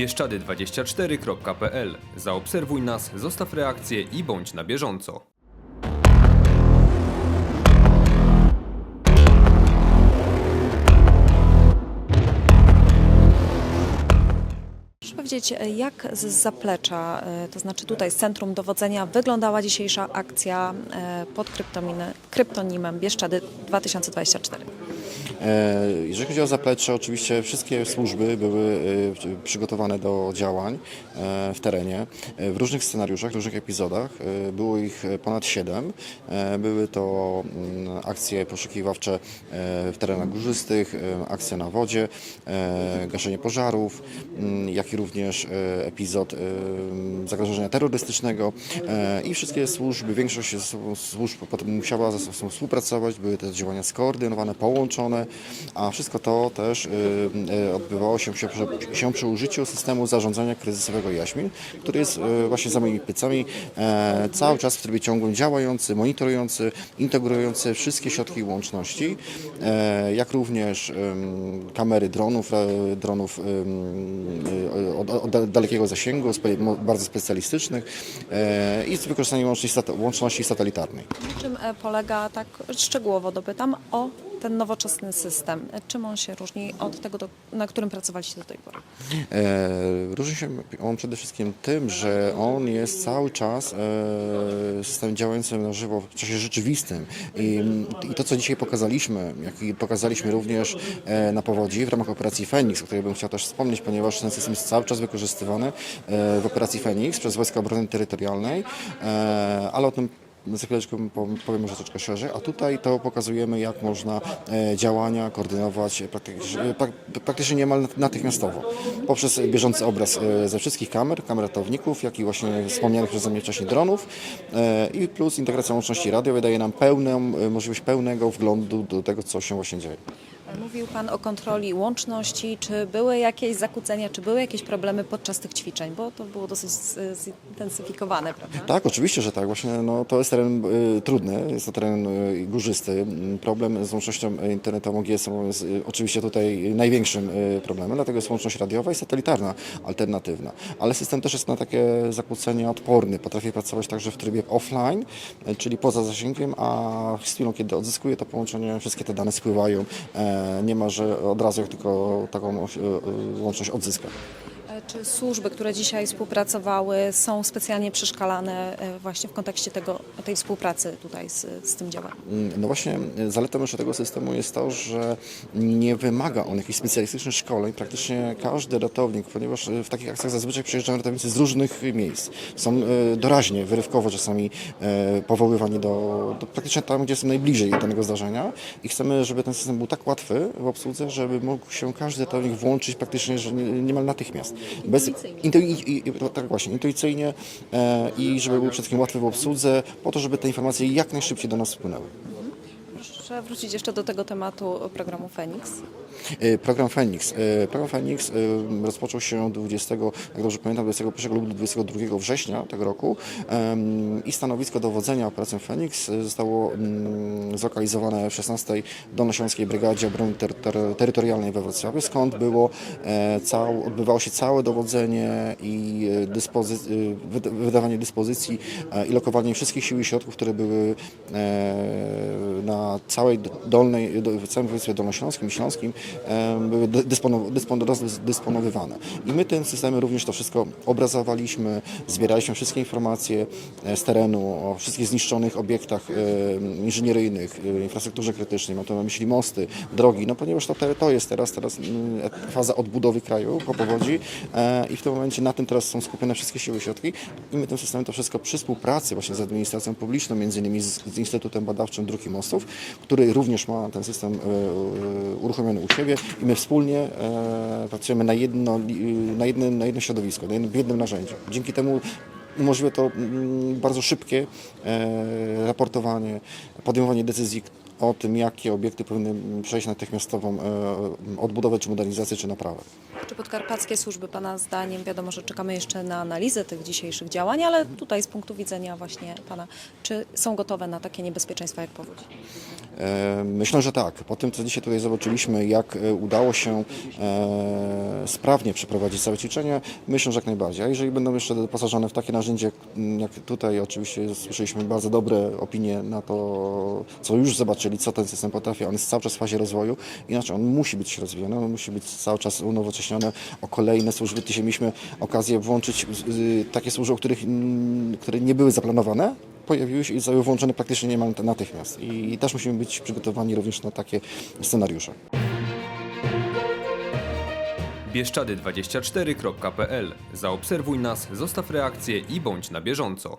bieszczady24.pl. Zaobserwuj nas, zostaw reakcję i bądź na bieżąco. Proszę powiedzieć, jak z zaplecza, e, to znaczy tutaj z Centrum Dowodzenia, wyglądała dzisiejsza akcja e, pod kryptonimem Bieszczady 2024? E, Jeżeli chodzi o zaplecze, oczywiście wszystkie służby były e, przygotowane do działań e, w terenie, w różnych scenariuszach, różnych epizodach. Było ich ponad siedem. E, Były to mm, akcje poszukiwawcze w terenach górzystych, akcje na wodzie, gaszenie pożarów, mm, jak i również epizod zagrożenia terrorystycznego i wszystkie służby, większość służb potem musiała ze sobą współpracować, były te działania skoordynowane, połączone, a wszystko to też y, y, odbywało się, przy- się przy użyciu systemu zarządzania kryzysowego Jaśmin, który jest y, właśnie za moimi plecami e, cały czas w trybie ciągłym działający, monitorujący, integrujący wszystkie środki łączności, e, jak również kamery dronów, e, dronów od, dalekiego zasięgu, bardzo specjalistycznych i z wykorzystaniem łączności, satelitarnej. Na czym polega, tak szczegółowo dopytam, o ten nowoczesny system? Czym on się różni od tego, do, na którym pracowaliście do tej pory? E, Różni się on przede wszystkim tym, że on jest cały czas e, systemem działającym na żywo w czasie rzeczywistym. I, I to, co dzisiaj pokazaliśmy, jak i pokazaliśmy również e, na powodzi w ramach operacji Fenix, o której bym chciał też wspomnieć, ponieważ ten system jest cały czas wykorzystywany e, w operacji Fenix przez Wojska Obrony Terytorialnej, e, ale o tym za chwileczkę po- powiem może troszeczkę szerzej, a tutaj to pokazujemy, jak można e, działania koordynować praktycznie, prak, praktycznie niemal natychmiastowo. Poprzez bieżący obraz e, ze wszystkich kamer, kamer ratowników, jak i właśnie wspomnianych przeze mnie wcześniej dronów e, i plus integracja łączności radiowej daje nam pełną, możliwość pełnego wglądu do tego, co się właśnie dzieje. E, Mówił Pan o kontroli łączności. Czy były jakieś zakłócenia, czy były jakieś problemy podczas tych ćwiczeń? Bo to było dosyć z- zintensyfikowane, prawda? Tak, oczywiście, że tak. Właśnie no, to jest teren y, trudny, jest to teren y, górzysty. Mm, Problem z łącznością internetową GSM jest y, oczywiście tutaj największym y, problemem, dlatego jest łączność radiowa i satelitarna alternatywna. Ale system też jest na takie zakłócenia odporny. Potrafi pracować także w trybie offline, y, czyli poza zasięgiem, a z chwilą, kiedy odzyskuje to połączenie, wszystkie te dane spływają. E, Nie ma, że od razu jak tylko taką y, y, łączność odzyska. E, Czy służby, które dzisiaj współpracowały, są specjalnie przeszkalane e, właśnie w kontekście tego, tej współpracy tutaj z, z tym działaniem? No właśnie, zaletą jeszcze tego systemu jest to, że nie wymaga on jakichś specjalistycznych szkoleń. Praktycznie każdy ratownik, ponieważ w takich akcjach zazwyczaj przyjeżdżają ratownicy z różnych miejsc. Są e, doraźnie, wyrywkowo czasami e, powoływani do, do praktycznie tam, gdzie są najbliżej danego zdarzenia i chcemy, żeby ten system był tak łatwy w obsłudze, żeby mógł się każdy ratownik włączyć praktycznie że nie- niemal natychmiast. Bez, intu, i, i, tak właśnie, intuicyjnie e, i żeby był przede wszystkim łatwy w obsłudze, po to, żeby te informacje jak najszybciej do nas spłynęły. Proszę wrócić jeszcze do tego tematu programu Fenix. E, Program Fenix. E, Program Fenix e, rozpoczął się 20, jak dobrze pamiętam, 21 lub 22 września tego roku i stanowisko dowodzenia operacją Fenix e, zostało mm, zlokalizowane w 16 Dolnośląskiej Brygadzie Obrony ter, ter, Terytorialnej we Wrocławiu, skąd było cał, odbywało się całe dowodzenie i dyspozy, wyda- wydawanie dyspozycji i lokowanie wszystkich sił i środków, które były na całej dolnej, do- w całym województwie dolnośląskim i śląskim były dy- dysponow, dysponow, dysponowywane. I my tym systemem również to wszystko obrazowaliśmy, zbieraliśmy wszystkie informacje e, z terenu o wszystkich zniszczonych obiektach inżynieryjnych, e, infrastrukturze krytycznej, mam tu na myśli mosty, drogi, no ponieważ to, to jest teraz, teraz mm, faza odbudowy kraju po powodzi e, i w tym momencie na tym teraz są skupione wszystkie siły i środki i my tym systemem to wszystko przy współpracy właśnie z administracją publiczną, między innymi z, z Instytutem Badawczym Dróg i Mostów, który również ma ten system e, e, uruchomiony u siebie i my wspólnie e, pracujemy na jedno, na jednym, na jedno środowisko, na jednym, w jednym narzędziu. Dzięki temu umożliwia to mm, bardzo szybkie raportowanie, podejmowanie decyzji o tym, jakie obiekty powinny przejść natychmiastową e, odbudowę, czy modernizację, czy naprawę. Czy podkarpackie służby Pana zdaniem, wiadomo, że czekamy jeszcze na analizę tych dzisiejszych działań, ale tutaj z punktu widzenia właśnie Pana, czy są gotowe na takie niebezpieczeństwa jak powódź? E, Myślę, że tak. Po tym, co dzisiaj tutaj zobaczyliśmy, jak e, udało się sprawnie przeprowadzić całe ćwiczenie, myślę, że jak najbardziej. A jeżeli będą jeszcze doposażone w takie narzędzie, jak tutaj oczywiście słyszeliśmy bardzo dobre opinie na to, co już zobaczyli, co ten system potrafi. On jest cały czas w fazie rozwoju, inaczej on musi być rozwijany, on musi być cały czas unowocześniony o kolejne służby. Dzisiaj mieliśmy okazję włączyć takie służby, których, mm, które nie były zaplanowane, pojawiły się i zostały włączone praktycznie niemal natychmiast. I też musimy być przygotowani również na takie scenariusze. Bieszczady24.pl. Zaobserwuj nas, zostaw reakcję i bądź na bieżąco.